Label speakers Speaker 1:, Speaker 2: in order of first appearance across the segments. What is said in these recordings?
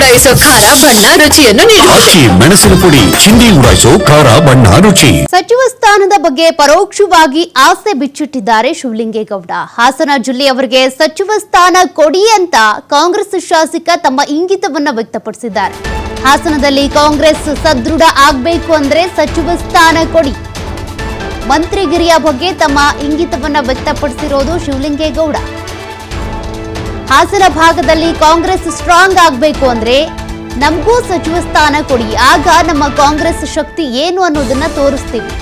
Speaker 1: ಉಡಾಯಿಸೋ ಖಾರ ಬಣ್ಣ ರುಚಿಯನ್ನು ನೀಡುತ್ತದೆ
Speaker 2: ಮೆಣಸಿನ ಪುಡಿ ಚಿಂದಿ ಉಡಾಯಿಸೋ ಖಾರ ಬಣ್ಣ ರುಚಿ.
Speaker 3: ಸಚಿವ ಸ್ಥಾನದ ಬಗ್ಗೆ ಪರೋಕ್ಷವಾಗಿ ಆಸೆ ಬಿಚ್ಚಿಟ್ಟಿದ್ದಾರೆ ಶಿವಲಿಂಗೇಗೌಡ. ಹಾಸನ ಜಿಲ್ಲೆಯವರಿಗೆ ಸಚಿವ ಸ್ಥಾನ ಕೊಡಿ ಅಂತ ಕಾಂಗ್ರೆಸ್ ಶಾಸಕ ತಮ್ಮ ಇಂಗಿತವನ್ನ ವ್ಯಕ್ತಪಡಿಸಿದ್ದಾರೆ. ಹಾಸನದಲ್ಲಿ ಕಾಂಗ್ರೆಸ್ ಸದೃಢ ಆಗ್ಬೇಕು ಅಂದ್ರೆ ಸಚಿವ ಸ್ಥಾನ ಕೊಡಿ. ಮಂತ್ರಿಗಿರಿಯ ಬಗ್ಗೆ ತಮ್ಮ ಇಂಗಿತವನ್ನ ವ್ಯಕ್ತಪಡಿಸಿರೋದು ಶಿವಲಿಂಗೇಗೌಡ. ಹಾಸನ ಭಾಗದಲ್ಲಿ ಕಾಂಗ್ರೆಸ್ ಸ್ಟ್ರಾಂಗ್ ಆಗಬೇಕು ಅಂದ್ರೆ ನಮಗೂ ಸಚಿವ ಸ್ಥಾನ ಕೊಡಿ. ಆಗ ನಮ್ಮ ಕಾಂಗ್ರೆಸ್ ಶಕ್ತಿ ಏನು ಅನ್ನೋದನ್ನ ತೋರಿಸ್ತೀವಿ.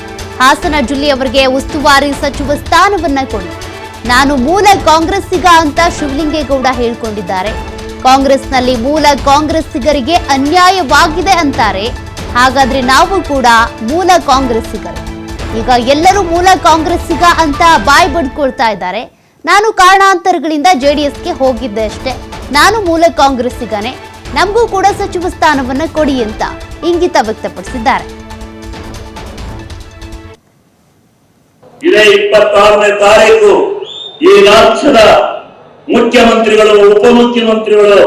Speaker 3: ಹಾಸನ ಜಿಲ್ಲೆಯವರಿಗೆ ಉಸ್ತುವಾರಿ ಸಚಿವ ಸ್ಥಾನವನ್ನ ಕೊಡಿ. ನಾನು ಮೂಲ ಕಾಂಗ್ರೆಸ್ಸಿಗ ಅಂತ ಶಿವಲಿಂಗೇಗೌಡ ಹೇಳಿಕೊಂಡಿದ್ದಾರೆ. ಕಾಂಗ್ರೆಸ್ನಲ್ಲಿ ಮೂಲ ಕಾಂಗ್ರೆಸ್ಸಿಗರಿಗೆ ಅನ್ಯಾಯವಾಗಿದೆ ಅಂತಾರೆ. ಹಾಗಾದ್ರೆ ನಾವು ಕೂಡ ಮೂಲ ಕಾಂಗ್ರೆಸ್ಸಿಗರು. ಈಗ ಎಲ್ಲರೂ ಮೂಲ ಕಾಂಗ್ರೆಸ್ಸಿಗ ಅಂತ ಬಾಯ್ ಬಡ್ಕೊಳ್ತಾ ಇದ್ದಾರೆ. ನಾನು ಕಾರಣಾಂತರಗಳಿಂದ ಜೆಡಿಎಸ್ಗೆ ಹೋಗಿದ್ದೆ ಅಷ್ಟೇ ನಾನು ಮೂಲ ಕಾಂಗ್ರೆಸ್ಸಿಗಾನೆ. ನಮಗೂ ಕೂಡ ಸಚಿವ ಸ್ಥಾನವನ್ನ ಕೊಡಿ ಅಂತ ಇಂಗಿತ ವ್ಯಕ್ತಪಡಿಸಿದ್ದಾರೆ.
Speaker 4: ಇದೇ ಇಪ್ಪತ್ತಾರನೇ ತಾರೀಕು ಈ ರಾಜ್ಯದ ಮುಖ್ಯಮಂತ್ರಿಗಳು, ಉಪಮುಖ್ಯಮಂತ್ರಿಗಳು,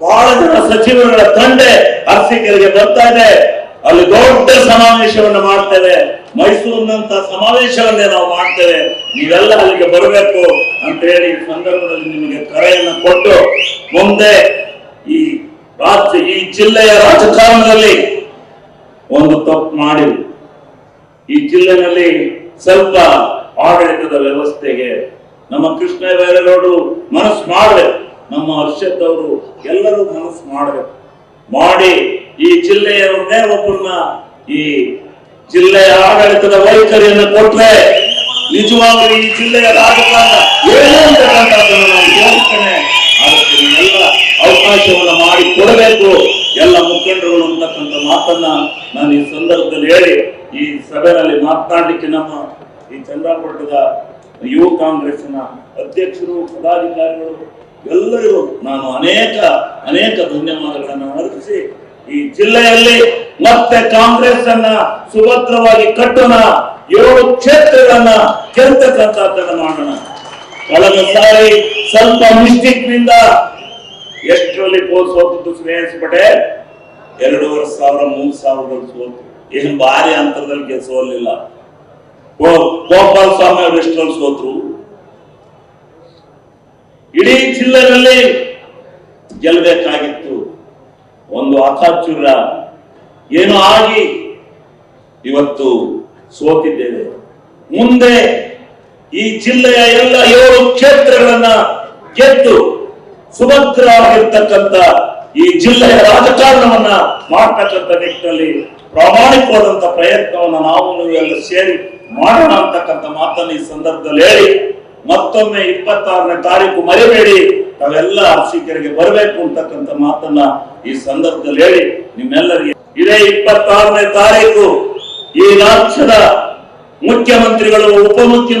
Speaker 4: ಬಹಳ ಜನ ಸಚಿವರುಗಳ ತಂಡೆ ಅರಸೀಕೆರೆಗೆ ಬರ್ತಾ ಇದೆ. ಅಲ್ಲಿ ದೊಡ್ಡ ಸಮಾವೇಶವನ್ನು ಮಾಡ್ತೇವೆ ಮೈಸೂರಿನಂತ ಸಮಾವೇಶವನ್ನೇ ನಾವು ಮಾಡ್ತೇವೆ. ನೀವೆಲ್ಲ ಅಲ್ಲಿಗೆ ಬರಬೇಕು ಅಂತ ಹೇಳಿ ಸಂದರ್ಭದಲ್ಲಿ ನಿಮಗೆ ಕರೆಯನ್ನು ಕೊಟ್ಟು ಮುಂದೆ ಈ ರಾಜ್ಯ, ಈ ಜಿಲ್ಲೆಯ ರಾಜಕಾರಣದಲ್ಲಿ ಒಂದು ತಪ್ಪು ಮಾಡಿ ಈ ಜಿಲ್ಲೆನಲ್ಲಿ ಸ್ವಲ್ಪ ಆಡಳಿತದ ವ್ಯವಸ್ಥೆಗೆ ನಮ್ಮ ಕೃಷ್ಣ ಬೈರೇಗೌಡರು ಮನಸ್ಸು ಮಾಡಬೇಕು. ನಮ್ಮ ಹರ್ಷದ್ ಅವರು ಎಲ್ಲರೂ ಮನಸ್ಸು ಮಾಡಬೇಕು. ಮಾಡಿ ಈ ಜಿಲ್ಲೆಯ ಒಬ್ಬರನ್ನ ಈ ಜಿಲ್ಲೆಯ ಆಡಳಿತದ ವೈಖರಿಯನ್ನು ಕೊಟ್ರೆ ನಿಜವಾಗಲೂ ಈ ಜಿಲ್ಲೆಯ ರಾಜಕಾರಣ ಏನು ಅಂತಕ್ಕಂಥದ್ದನ್ನು ನಾನು ಯೋಚನೆ ಅದಕ್ಕೆ ನೀವೆಲ್ಲ ಅವಕಾಶವನ್ನು ಮಾಡಿ ಕೊಡಬೇಕು. ಎಲ್ಲ ಮುಖಂಡರುಗಳು ಅಂತಕ್ಕಂಥ ಮಾತನ್ನ ನಾನು ಈ ಸಂದರ್ಭದಲ್ಲಿ ಹೇಳಿ, ಈ ಸಭೆಯಲ್ಲಿ ಮಾತನಾಡಲಿಕ್ಕೆ ನಮ್ಮ ಈ ಚಂದ್ರಪಟ್ಟದ ಯುವ ಕಾಂಗ್ರೆಸ್ನ ಅಧ್ಯಕ್ಷರು, ಪದಾಧಿಕಾರಿಗಳು ಎಲ್ಲರಿಗೂ ನಾನು ಅನೇಕ ಅನೇಕ ಧನ್ಯವಾದಗಳನ್ನು ಅರ್ಪಿಸಿ ಈ ಜಿಲ್ಲೆಯಲ್ಲಿ ಮತ್ತೆ ಕಾಂಗ್ರೆಸ್ ಅನ್ನ ಸುಭದ್ರವಾಗಿ ಕಟ್ಟೋಣ. ಏಳು ಕ್ಷೇತ್ರಗಳನ್ನ ಗೆಲ್ತಕ್ಕಂಥದ್ದನ್ನು ಮಾಡೋಣ. ಕಳೆದ ಸಾರಿ ಸ್ವಲ್ಪ ಮಿಸ್ಟೇಕ್ನಿಂದ ಎಷ್ಟರಲ್ಲಿ ಪೋಲ್ ಹೋಗಿದ್ದು ಶ್ರೇಯಸ್ ಪಟೇಲ್? ಎರಡೂವರೆ ಸಾವಿರ, ಮೂರು ಸಾವಿರದಲ್ಲಿ ಸೋತು. ಏನು ಭಾರಿ ಅಂತರದಲ್ಲಿ ಗೆ- ಸೋಲಿಲ್ಲ ಗೋಪಾಲ ಸ್ವಾಮಿ ಅವರು ಎಷ್ಟರಲ್ಲಿ ಸೋತರು? ಇಡೀ ಜಿಲ್ಲೆಯಲ್ಲಿ ಗೆಲ್ಲಬೇಕಾಗಿತ್ತು ಒಂದು ಅಚಾಚುರ್ಯ ಏನೋ ಆಗಿ ಇವತ್ತು ಸೋತಿದ್ದೇವೆ. ಮುಂದೆ ಈ ಜಿಲ್ಲೆಯ ಎಲ್ಲ ಏಳು ಕ್ಷೇತ್ರಗಳನ್ನ ಗೆದ್ದು ಸುಭದ್ರವಾಗಿರ್ತಕ್ಕಂಥ ಈ ಜಿಲ್ಲೆಯ ರಾಜಕಾರಣವನ್ನ ಮಾಡ್ತಕ್ಕಂಥ ನಿಟ್ಟಿನಲ್ಲಿ ಪ್ರಾಮಾಣಿಕವಾದಂತ ಪ್ರಯತ್ನವನ್ನ ನಾವು ಎಲ್ಲ ಸೇರಿ ಮಾಡೋಣ ಅಂತಕ್ಕಂಥ ಮಾತನ್ನು ಈ ಸಂದರ್ಭದಲ್ಲಿ ಹೇಳಿ ಮತ್ತೊಮ್ಮೆ ಇಪ್ಪತ್ತಾರನೇ ತಾರೀಕು ಮರಿಬೇಡಿ. ತಾವೆಲ್ಲ ಅರ್ಶಿಕರಿಗೆ ಬರಬೇಕು ಅಂತಕ್ಕಂಥ ಮಾತನ್ನ ಈ ಸಂದರ್ಭದಲ್ಲಿ ಹೇಳಿ ನಿಮ್ಮೆಲ್ಲರಿಗೆ. ಇದೇ ಇಪ್ಪತ್ತಾರನೇ ತಾರೀಕು ಈ ರಾಜ್ಯದ ಮುಖ್ಯಮಂತ್ರಿಗಳು ಉಪಮುಖ್ಯಮಂತ್ರಿ